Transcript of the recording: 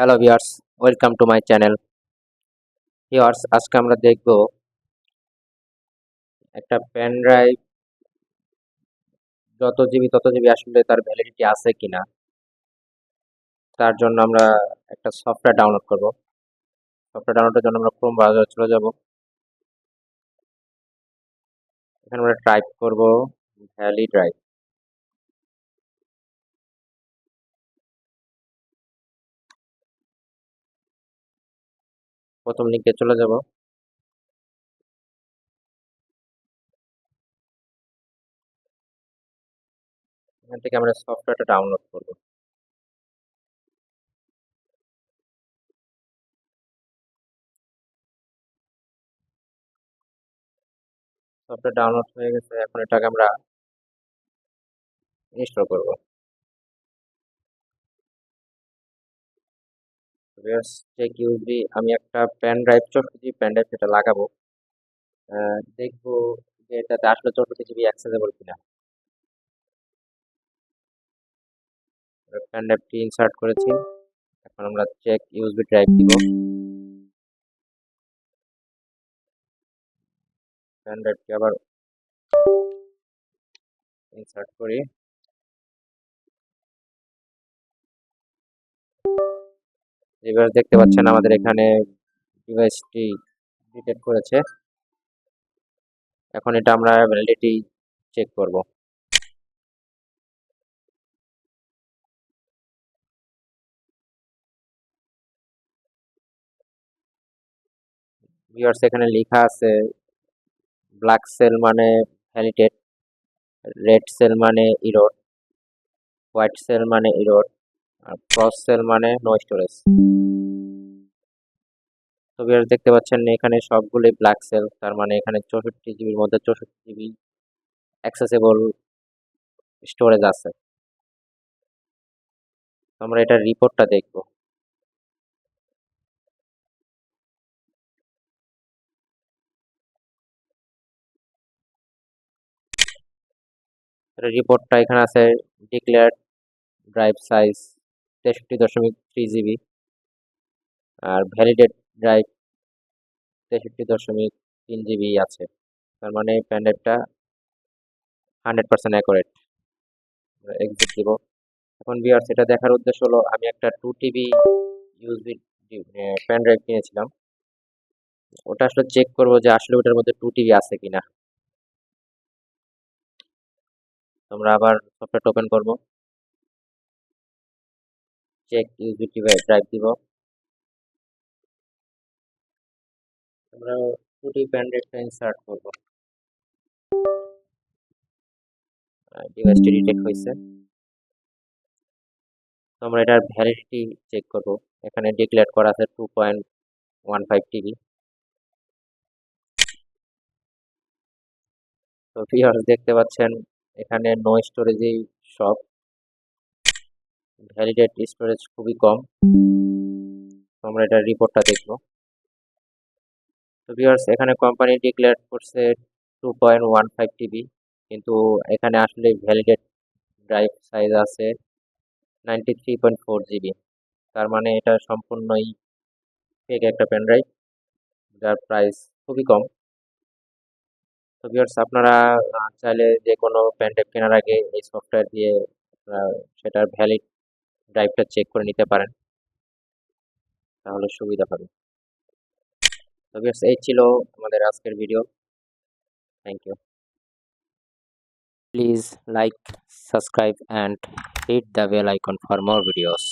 Hello viewers welcome to my channel viewers আজকে আমরা দেখব একটা পেন ড্রাইভ যত জিবি তত জিবি আসলে তার ভ্যালিডিটি আছে কিনা। তার জন্য আমরা একটা সফটওয়্যার ডাউনলোড করব। সফটওয়্যার ডাউনলোডের জন্য আমরা ক্রোম ব্রাউজারে চলে যাব। এখানে আমরা টাইপ করব ভ্যালি ড্রাইভ প্রথম লিঙ্কে চলে যাব। এখান থেকে আমরা সফটওয়্যারটা ডাউনলোড করব। সফটওয়্যার ডাউনলোড হয়ে গেছে, এখন এটাকে আমরা ইনস্টল করব। চেক ইউবি আমি একটা পেন ড্রাইভ চৌষট্টি জিবি পেন ড্রাইভ সেটা লাগাবো। দেখব যে এটাতে আসলে চৌষট্টি জিবি অ্যাক্সেসেবল কিনা। পেন ড্রাইভটি ইনসার্ট করেছি। এখন আমরা চেক ইউএসবি ড্রাইভ দিব। পেন ড্রাইভটি আবার ইনসার্ট করি। এবার দেখতে পাচ্ছেন আমাদের এখানে ডিভাইসটি ডিটেক্ট করেছে। এখন এটা আমরা ভ্যালিডিটি চেক করব। ভিউয়ার্স এখানে লেখা আছে ব্ল্যাক সেল মানে ভ্যালিডেট রেড সেল মানে ইরোড হোয়াইট সেল মানে ইরোড আর ক্রস সেল মানে নো স্টোরেজ তো ভিউয়ার্স দেখতে পাচ্ছেন এখানে সবগুলোই ব্ল্যাক সেল তার মানে এখানে চৌষট্টি জিবির মধ্যে চৌষট্টি জিবি অ্যাক্সেসেবল স্টোরেজ আছে। আমরা এটার রিপোর্টটা দেখব। রিপোর্টটা এখানে আছে ডিক্লেয়ার ড্রাইভ সাইজ তেষট্টি দশমিক থ্রি জিবি আর ভ্যালিডেট ড্রাইভ তেষট্টি দশমিক তিন জিবি আছে। তার মানে পেন ড্রাইভটা হান্ড্রেড পার্সেন্ট অ্যাকোরেট এক্সিট দিব। এখন বিয়ার্স এটা দেখার উদ্দেশ্য হলো, আমি একটা two TB USB pen drive কিনেছিলাম। ওটা আসলে চেক করব যে আসলে ওটার মধ্যে টু টিবি আছে কিনা। তোমরা আবার সফটওয়্যার ওপেন করব। চেক ইউজবি ড্রাইভ দিব। আমরা টুটি ড্রাইভটা ইনসার্ট করব। ডিভাইসটি ডিটেক্ট হয়েছে। তো আমরা এটার ভ্যালিডিটি চেক করব। এখানে ডিক্লেয়ার করা আছে two point one five TB তো ভিউয়ার্স দেখতে পাচ্ছেন, এখানে নো স্টোরেজেই সব। ভ্যালিডেট স্টোরেজ খুবই কম। তো আমরা এটার রিপোর্টটা দেখব। তো ভিউয়ার্স এখানে কোম্পানি ডিক্লেয়ার করছে two point one five TB কিন্তু এখানে আসলে ভ্যালিডেট ড্রাইভ সাইজ আছে ninety three point four GB তার মানে এটা সম্পূর্ণই ফেক একটা পেন ড্রাইভ যার প্রাইস খুবই কম। তো ভিউয়ার্স আপনারা চাইলে যে কোনো পেন ড্রাইভ কেনার আগে এই সফটওয়্যার দিয়ে সেটার ভ্যালিড ড্রাইভটা চেক করে নিতে পারেন। তাহলে সুবিধা হবে। তবে এই ছিল আমাদের আজকের video thank you please like subscribe and hit the bell icon for more videos